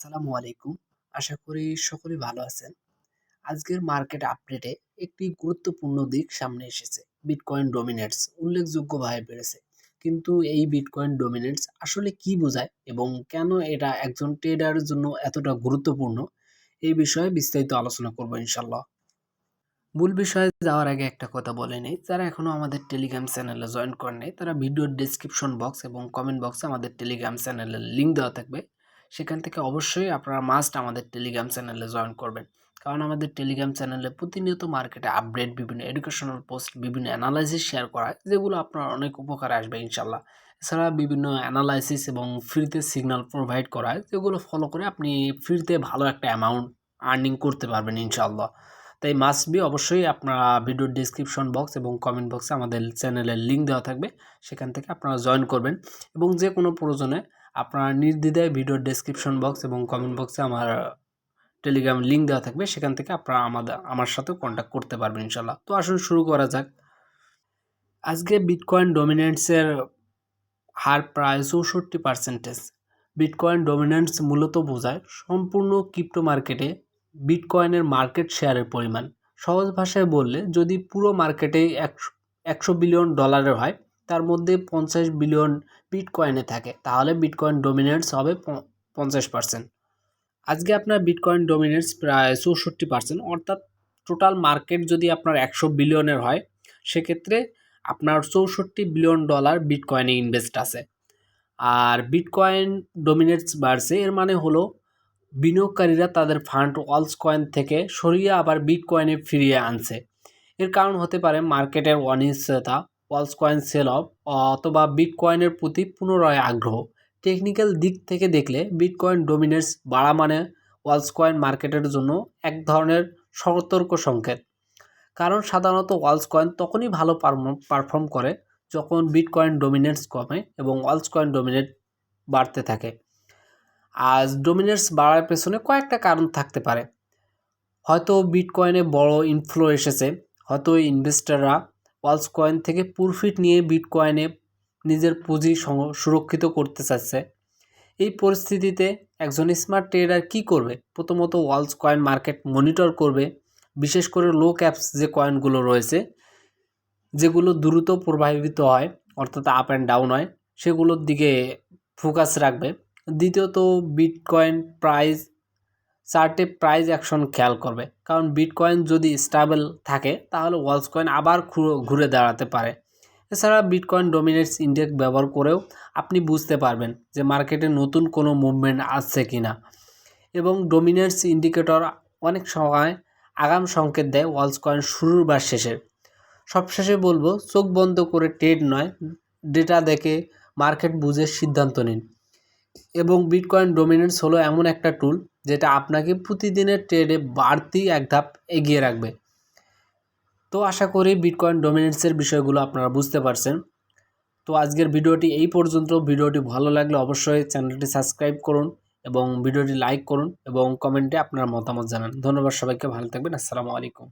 আসসালামু আলাইকুম। আশা করি সকলেই ভালো আছেন। আজকের মার্কেট আপডেটে একটি গুরুত্বপূর্ণ দিক সামনে এসেছে। বিটকয়েন ডোমিনেটস উল্লেখযোগ্যভাবে বেড়েছে। কিন্তু এই বিটকয়েন ডোমিনেটস আসলে কি বোঝায় এবং কেন এটা একজন ট্রেডারের জন্য এতটা গুরুত্বপূর্ণ? এই বিষয়ে বিস্তারিত আলোচনা করব ইনশাল্লাহ মূল বিষয়ে যাওয়ার আগে একটা কথা বলে নেই। যারা এখনও আমাদের টেলিগ্রাম চ্যানেলে জয়েন করেন তারা ভিডিওর ডিসক্রিপশন বক্স এবং কমেন্ট বক্সে আমাদের টেলিগ্রাম চ্যানেলের লিঙ্ক দেওয়া থাকবে। সেখান থেকে অবশ্যই আপনারা মাস্ট আমাদের টেলিগ্রাম চ্যানেলে জয়েন করবেন। কারণ আমাদের টেলিগ্রাম চ্যানেলে প্রতিনিয়ত মার্কেটে আপডেট বিভিন্ন এডুকেশনাল পোস্ট বিভিন্ন অ্যানালাইসিস শেয়ার করা হয়, যেগুলো আপনার অনেক উপকারে আসবে ইনশাল্লাহ। এছাড়া বিভিন্ন অ্যানালাইসিস এবং ফ্রিতে সিগন্যাল প্রোভাইড করা হয়, যেগুলো ফলো করে আপনি ফ্রিতে ভালো একটা অ্যামাউন্ট আর্নিং করতে পারবেন ইনশাল্লাহ। তাই মাস্ট বি অবশ্যই আপনারা ভিডিওর ডিসক্রিপশন বক্স এবং কমেন্ট বক্সে আমাদের চ্যানেলের লিঙ্ক দেওয়া থাকবে, সেখান থেকে আপনারা জয়েন করবেন এবং যে কোনো প্রয়োজনে আপনারা নির্দ্বিধায় ভিডিওর ডেসক্রিপশন বক্স এবং কমেন্ট বক্সে আমার টেলিগ্রাম লিঙ্ক দেওয়া থাকবে। সেখান থেকে আপনারা আমাদের আমার সাথে কন্ট্যাক্ট করতে পারবেন ইনশাল্লাহ। তো আসুন শুরু করা যাক। আজকে বিটকয়েন ডমিনেন্সের হার প্রায় চৌষট্টি পার্সেন্টেজ বিটকয়েন ডমিনেন্স মূলত বোঝায় সম্পূর্ণ ক্রিপ্টো মার্কেটে বিটকয়েনের মার্কেট শেয়ারের পরিমাণ। সহজ ভাষায় বললে যদি পুরো মার্কেটে একশো বিলিয়ন ডলারের হয় তার মধ্যে পঞ্চাশ বিলিয়ন বিটকয়েনে থাকে। তাহলে বিটকয়েন ডোমিনেটস হবে পঞ্চাশ পার্সেন্ট আজকে আপনার বিটকয়েন ডোমিনেটস প্রায় চৌষট্টি পার্সেন্ট অর্থাৎ টোটাল মার্কেট যদি আপনার একশো বিলিয়নের হয়, সেক্ষেত্রে আপনার চৌষট্টি বিলিয়ন ডলার বিটকয়েনে ইনভেস্ট আছে। আর বিটকয়েন ডোমিনেটস বাড়ছে, এর মানে হলো বিনিয়োগকারীরা তাদের ফান্ড ওয়ালস কয়েন থেকে সরিয়ে আবার বিটকয়েনে ফিরিয়ে আনছে। এর কারণ হতে পারে মার্কেটের অনিশ্চয়তা ওয়ালস কয়েন সেল অফ অথবা বিটকয়েনের প্রতি পুনরায় আগ্রহ। টেকনিক্যাল দিক থেকে দেখলে বিটকয়েন ডোমিনেটস বাড়া মানে ওয়ালস কয়েন মার্কেটের জন্য এক ধরনের সতর্ক সংকেত। কারণ সাধারণত ওয়ালস কয়েন তখনই ভালো পারফর্ম করে যখন বিটকয়েন ডোমিনেটস কমে এবং ওয়ালস কয়েন ডোমিনেট বাড়তে থাকে। আজ ডোমিনেটস বাড়ার পেছনে কয়েকটা কারণ থাকতে পারে। হয়তো বিটকয়েনে বড় ইনফ্লো এসেছে, হয়তো ইনভেস্টাররা ওয়ালস কয়েন থেকে প্রফিট নিয়ে বিটকয়েনে নিজের পুঁজি সুরক্ষিত করতে চাচ্ছে। এই পরিস্থিতিতে একজন স্মার্ট ট্রেডার কি করবে? প্রথমত ওয়ালস কয়েন মার্কেট মনিটর করবে, বিশেষ করে লো ক্যাপস যে কয়েনগুলো রয়েছে, যেগুলো দ্রুত প্রভাবিত হয়, অর্থাৎ আপ অ্যান্ড ডাউন হয়, সেগুলোর দিকে ফোকাস রাখবে। দ্বিতীয়ত বিটকয়েন প্রাইস চার্টে প্রাইস অ্যাকশন খেয়াল করবে। কারণ বিটকয়েন যদি স্টেবল থাকে, তাহলে ওয়ালস কয়েন আবার ঘুরে দাঁড়াতে পারে। এছাড়া বিটকয়েন ডোমিনেটস ইন্ডেক্স ব্যবহার করেও আপনি বুঝতে পারবেন যে মার্কেটে নতুন কোনো মুভমেন্ট আসছে কি না এবং ডোমিনেটস ইন্ডিকেটর অনেক সময় আগাম সংকেত দেয় ওয়ালস কয়েন শুরুর বা শেষের। সবশেষে বলব, চোখ বন্ধ করে ট্রেড নয় ডেটা দেখে মার্কেট বুঝে সিদ্ধান্ত নিন। এবং বিটকয়েন ডোমিনেন্স হলো এমন একটা টুল যেটা আপনাকে প্রতিদিনের ট্রেডে বাড়তি এক ধাপ এগিয়ে রাখবে। তো আশা করি বিটকয়েন ডোমিনেন্সের বিষয়গুলো আপনারা বুঝতে পারছেন। তো আজকের ভিডিওটি এই পর্যন্ত। ভিডিওটি ভালো লাগলে অবশ্যই চ্যানেলটি সাবস্ক্রাইব করুন এবং ভিডিওটি লাইক করুন এবং কমেন্টে আপনার মতামত জানান। ধন্যবাদ সবাইকে, ভালো থাকবেন। আসসালামু আলাইকুম।